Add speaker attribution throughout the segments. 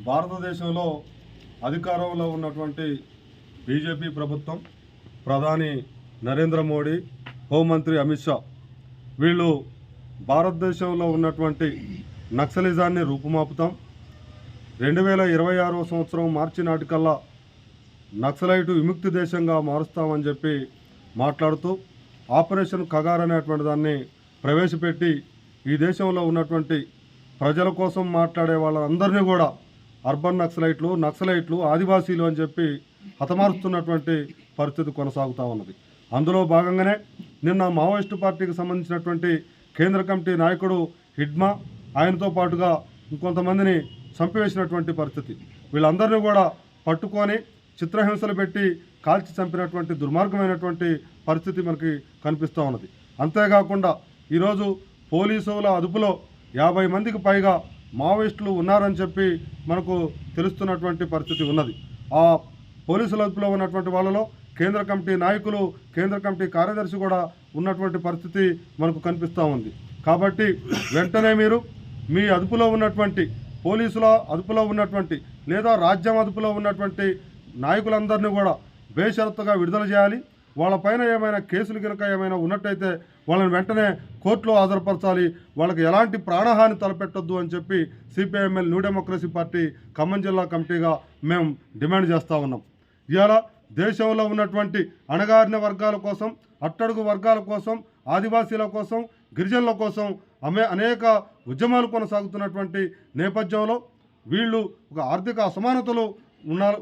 Speaker 1: భారతదేశంలో అధికారంలో ఉన్నటువంటి బీజేపీ ప్రభుత్వం ప్రధాని నరేంద్ర మోడీ హోంమంత్రి అమిత్ షా వీళ్ళు భారతదేశంలో ఉన్నటువంటి నక్సలిజాన్ని రూపుమాపుతాం. రెండు వేల ఇరవై ఆరో సంవత్సరం మార్చి నాటికల్లా నక్సలైటు విముక్తి దేశంగా మారుస్తామని చెప్పి మాట్లాడుతూ ఆపరేషన్ కగార్ అనేటువంటి దాన్ని ప్రవేశపెట్టి ఈ దేశంలో ఉన్నటువంటి ప్రజల కోసం మాట్లాడే వాళ్ళందరినీ కూడా అర్బన్ నక్సలైట్లు నక్సలైట్లు ఆదివాసీలు అని చెప్పి హతమారుస్తున్నటువంటి పరిస్థితి కొనసాగుతూ ఉన్నది. అందులో భాగంగానే నిన్న మావోయిస్టు పార్టీకి సంబంధించినటువంటి కేంద్ర కమిటీ నాయకుడు హిడ్మా ఆయనతో పాటుగా ఇంకొంతమందిని చంపివేసినటువంటి పరిస్థితి. వీళ్ళందరినీ కూడా పట్టుకొని చిత్రహింసలు పెట్టి కాల్చి చంపినటువంటి దుర్మార్గమైనటువంటి పరిస్థితి మనకి కనిపిస్తూ ఉన్నది. అంతేకాకుండా ఈరోజు పోలీసుల అదుపులో యాభై మందికి పైగా మావోయిస్టులు ఉన్నారని చెప్పి మనకు తెలుస్తున్నటువంటి పరిస్థితి ఉన్నది. ఆ పోలీసుల అదుపులో ఉన్నటువంటి వాళ్ళలో కేంద్ర కమిటీ నాయకులు కేంద్ర కమిటీ కార్యదర్శి కూడా ఉన్నటువంటి పరిస్థితి మనకు కనిపిస్తూ ఉంది. కాబట్టి వెంటనే మీరు మీ అదుపులో ఉన్నటువంటి పోలీసుల అదుపులో ఉన్నటువంటి లేదా రాజ్యం అదుపులో ఉన్నటువంటి నాయకులందరినీ కూడా బేషరత్తుగా విడుదల చేయాలి. వాళ్ళపైన ఏమైనా కేసులు కనుక ఏమైనా ఉన్నట్టయితే వాళ్ళని వెంటనే కోర్టులో హాజరుపరచాలి. వాళ్ళకి ఎలాంటి ప్రాణహాని తలపెట్టొద్దు అని చెప్పి CPIML New Democracy party Khammam జిల్లా కమిటీగా మేము డిమాండ్ చేస్తూ ఉన్నాం. ఇవాళ దేశంలో ఉన్నటువంటి అణగారిన వర్గాల కోసం అట్టడుగు వర్గాల కోసం ఆదివాసీల కోసం గిరిజనుల కోసం అమే అనేక ఉద్యమాలు కొనసాగుతున్నటువంటి నేపథ్యంలో వీళ్ళు ఒక ఆర్థిక అసమానతలు ఉన్నారు.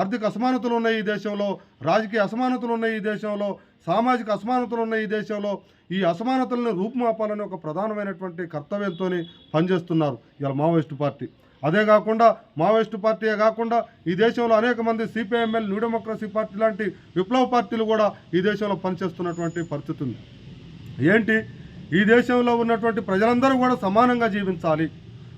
Speaker 1: ఆర్థిక అసమానతలు ఉన్నాయి ఈ దేశంలో రాజకీయ అసమానతలు ఉన్నాయి ఈ దేశంలో సామాజిక అసమానతలు ఉన్నాయి ఈ దేశంలో. ఈ అసమానతలను రూపుమాపాలని ఒక ప్రధానమైనటువంటి కర్తవ్యంతో పనిచేస్తున్నారు ఇలా మావోయిస్టు పార్టీ. అదే కాకుండా మావోయిస్టు పార్టీయే కాకుండా ఈ దేశంలో అనేక మంది సిపిఐఎంఎల్ న్యూ డెమోక్రసీ పార్టీ లాంటి విప్లవ పార్టీలు కూడా ఈ దేశంలో పనిచేస్తున్నటువంటి పరిస్థితి ఉంది. ఏంటి? ఈ దేశంలో ఉన్నటువంటి ప్రజలందరూ కూడా సమానంగా జీవించాలి.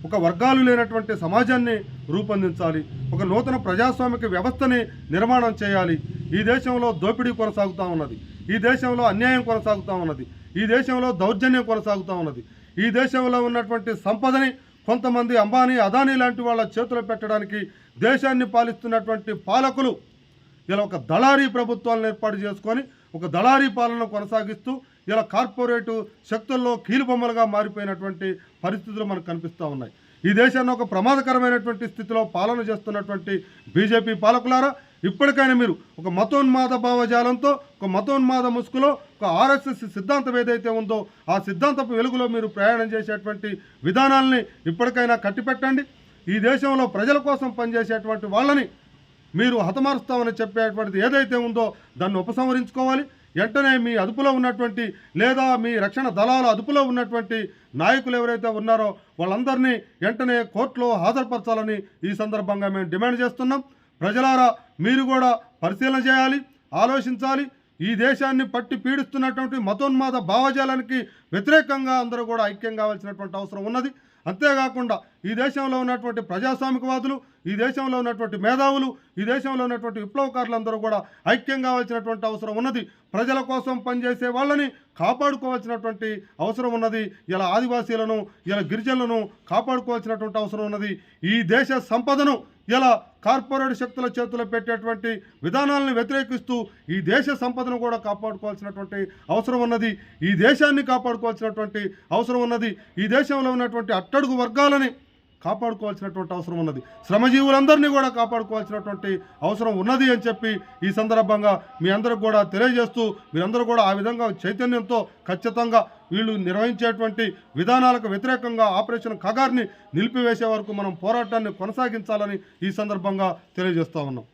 Speaker 1: ఒక వర్గాలు లేనటువంటి సమాజాన్ని రూపొందించాలి. ఒక నూతన ప్రజాస్వామిక వ్యవస్థని నిర్మాణం చేయాలి. ఈ దేశంలో దోపిడీ కొనసాగుతూ ఉన్నది. ఈ దేశంలో అన్యాయం కొనసాగుతూ ఉన్నది. ఈ దేశంలో దౌర్జన్యం కొనసాగుతూ ఉన్నది. ఈ దేశంలో ఉన్నటువంటి సంపదని కొంతమంది అంబానీ అదానీ లాంటి వాళ్ళ చేతులు పెట్టడానికి దేశాన్ని పాలిస్తున్నటువంటి పాలకులు ఇలా ఒక దళారీ ప్రభుత్వాలను ఏర్పాటు చేసుకొని ఒక దళారీ పాలన కొనసాగిస్తూ ఇలా కార్పొరేటు శక్తుల్లో కీలుబొమ్మలుగా మారిపోయినటువంటి పరిస్థితులు మనకు కనిపిస్తూ ఉన్నాయి. ఈ దేశాన్ని ఒక ప్రమాదకరమైనటువంటి స్థితిలో పాలన చేస్తున్నటువంటి బీజేపీ పాలకులారా ఇప్పటికైనా మీరు ఒక మతోన్మాద భావజాలంతో ఒక మతోన్మాద ముసుగులో ఒక ఆర్ఎస్ఎస్ సిద్ధాంతం ఏదైతే ఉందో ఆ సిద్ధాంతపు వెలుగులో మీరు ప్రయాణం చేసేటువంటి విధానాల్ని ఇప్పటికైనా కట్టిపెట్టండి. ఈ దేశంలో ప్రజల కోసం పనిచేసేటువంటి వాళ్ళని మీరు హతమారుస్తామని చెప్పేటువంటిది ఏదైతే ఉందో దాన్ని ఉపసంహరించుకోవాలి. వెంటనే మీ అదుపులో ఉన్నటువంటి లేదా మీ రక్షణ దళాల అదుపులో ఉన్నటువంటి నాయకులు ఎవరైతే ఉన్నారో వాళ్ళందరినీ వెంటనే కోర్టులో హాజరుపరచాలని ఈ సందర్భంగా మేము డిమాండ్ చేస్తున్నాం. ప్రజలారా మీరు కూడా పరిశీలన చేయాలి ఆలోచించాలి. ఈ దేశాన్ని పట్టి పీడిస్తున్నటువంటి మతోన్మాద భావజాలానికి వ్యతిరేకంగా అందరూ కూడా ఐక్యం కావాల్సినటువంటి అవసరం ఉన్నది. అంతేకాకుండా ఈ దేశంలో ఉన్నటువంటి ప్రజాస్వామికవాదులు ఈ దేశంలో ఉన్నటువంటి మేధావులు ఈ దేశంలో ఉన్నటువంటి విప్లవకారులందరూ కూడా ఐక్యం కావాల్సినటువంటి అవసరం ఉన్నది. ప్రజల కోసం పనిచేసే వాళ్ళని కాపాడుకోవాల్సినటువంటి అవసరం ఉన్నది. ఇలా ఆదివాసీలను ఇలా గిరిజనులను కాపాడుకోవాల్సినటువంటి అవసరం ఉన్నది. ఈ దేశ సంపదను ఇలా కార్పొరేట్ శక్తుల చేతుల్లో పెట్టేటువంటి విధానాలను వ్యతిరేకిస్తూ ఈ దేశ సంపదను కూడా కాపాడుకోవాల్సినటువంటి అవసరం ఉన్నది. ఈ దేశాన్ని కాపాడుకోవాల్సినటువంటి అవసరం ఉన్నది. ఈ దేశంలో ఉన్నటువంటి అట్టడుగు వర్గాలని కాపాడుకోవాల్సినటువంటి అవసరం ఉన్నది. శ్రమజీవులందరినీ కూడా కాపాడుకోవాల్సినటువంటి అవసరం ఉన్నది అని చెప్పి ఈ సందర్భంగా మీ అందరికి కూడా తెలియజేస్తూ మీరందరూ కూడా ఆ విధంగా చైతన్యంతో ఖచ్చితంగా వీళ్ళు నిర్వహించేటువంటి విధానాలకు వ్యతిరేకంగా ఆపరేషన్ కగార్ని నిలిపివేసే వరకు మనం పోరాటాన్ని కొనసాగించాలని ఈ సందర్భంగా తెలియజేస్తూ ఉన్నాం.